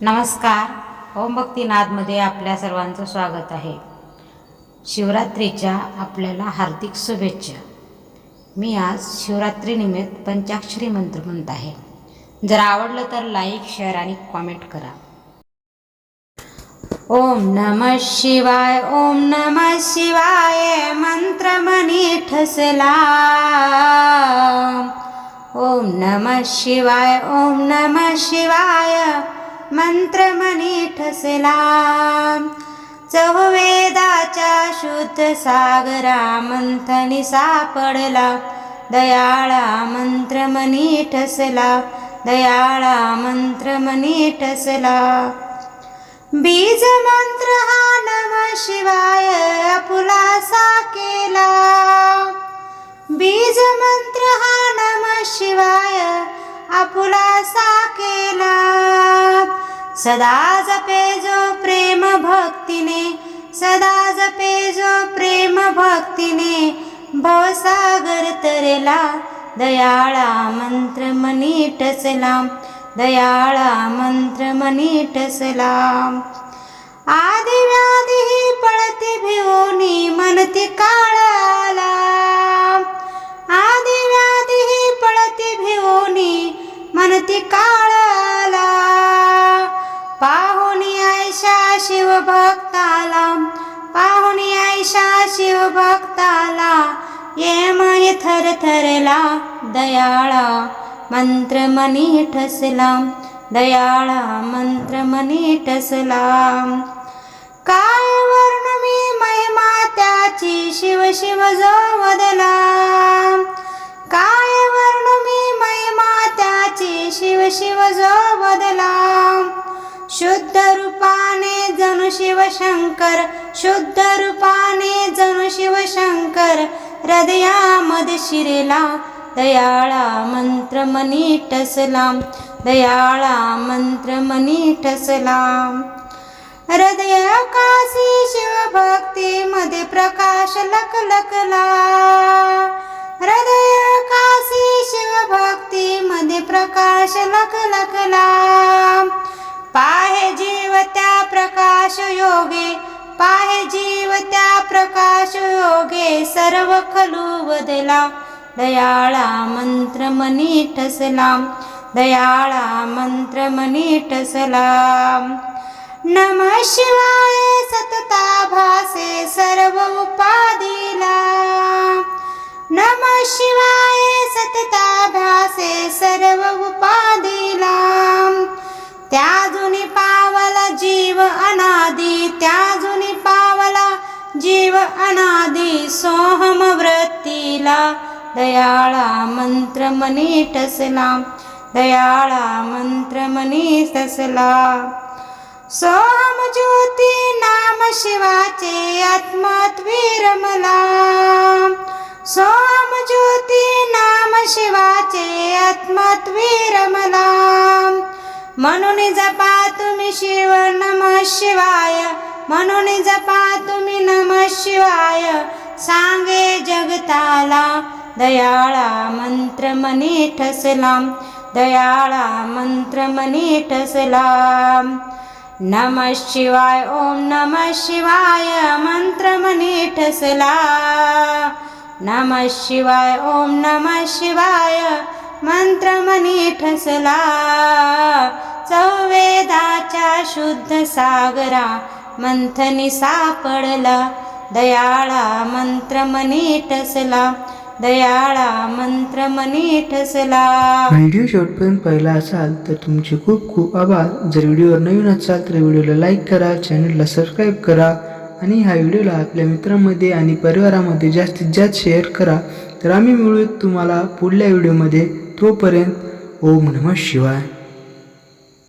नमस्कार. ओम भक्तीनाथमध्ये आपल्या सर्वांचं स्वागत आहे. शिवरात्रीच्या आपल्याला हार्दिक शुभेच्छा. मी आज शिवरात्रीनिमित्त पंचाक्षरी मंत्र म्हणत आहे. जर आवडलं तर लाईक शेअर आणि कॉमेंट करा. ओम नम शिवाय ओम नम शिवाय मंत्र मनी ठसला ओम नम शिवाय ओम नम शिवाय मंत्र मनी ठसला चहुवेदाच्या शुद्ध सागरा मंथनी सापडला। दयाळा मंत्र मनी ठसला दयाळा मंत्र मनी ठसला बीज मंत्र हा नम शिवाय अपुलासा केला। बीज मंत्र हा नम शिवाय आपुलासा केला। सदा जपे जो प्रेम भक्तीने सदा जपे जो प्रेम भक्तीने भवसागर तरेला दयाळा मंत्र मनी टचला दयाळा मंत्र मनी टसला आदि व्याधी पळती भिवोनी मनती काळाला शिवभक्ताला. पाहुणी आयशा शिवभक्ताला. ये माय थर थरला दयाळा मंत्र मनी ठसला. दयाळा मंत्र मनी ठसला. काय वर्ण मी महिमा त्याची शिव शिव जो वदला. काय वर्ण मी महिमा त्याची शिव शिव जो वदला. शुद्ध रूपाने जणू शिव शंकर शुद्ध रूपाने जणू शिव शंकर हृदयामध्ये शिरेला दयाळा मंत्र मनी टसला दयाळा मंत्र मनी टसला हृदय काशी शिवभक्ती मध्ये प्रकाश लकलकला हृदय काशी शिवभक्ती मध्ये प्रकाश लकलकला प्रकाश योगे पाहे जीव त्या प्रकाश योगे सर्व खलू बदला दयाळा मंत्र मनी ठसला. दयाळा मंत्र मनी ठसला. नम शिवाय सतता भासे सर्व उपाधीला. नम शिवाय सतता भासे सर्व उपाधीला. त्या अनादी सोहम वृत्तीला दयाळा मंत्र मनी टसला दयाळा मंत्र मनी टसला सोहम ज्योती नाम शिवाचे आत्मात विरमला सोहम ज्योती नाम शिवाचे आत्मात विरमला म्हणून जपा तुम्ही शिव नम शिवाय. म्हणून जपा तुम्ही नम शिवाय. सांगे जगताला दयाळा मंत्र मनी ठसला दयाळा मंत्र मनी ठसला नम शिवाय ओम नम शिवाय मंत्र मनी ठसला. नम शिवाय ओम नम शिवाय मंत्र मनी ठसला. चौवेदाच्या शुद्ध सागरा मंथनी सापडला दयाळा मंत्र मनी ठसला दयाळा मंत्र मनी ठसला व्हिडिओ शेवटपर्यंत पाहिला असाल तर तुमचे खूप खूप आभार. जर व्हिडिओवर नवीन असाल तर व्हिडिओला लाईक करा चॅनलला सबस्क्राईब करा आणि ह्या व्हिडिओला आपल्या मित्रांमध्ये आणि परिवारामध्ये जास्तीत जास्त शेअर करा. तर आम्ही मिळूयात तुम्हाला पुढल्या व्हिडिओमध्ये. तोपर्यंत ओम नमः शिवाय.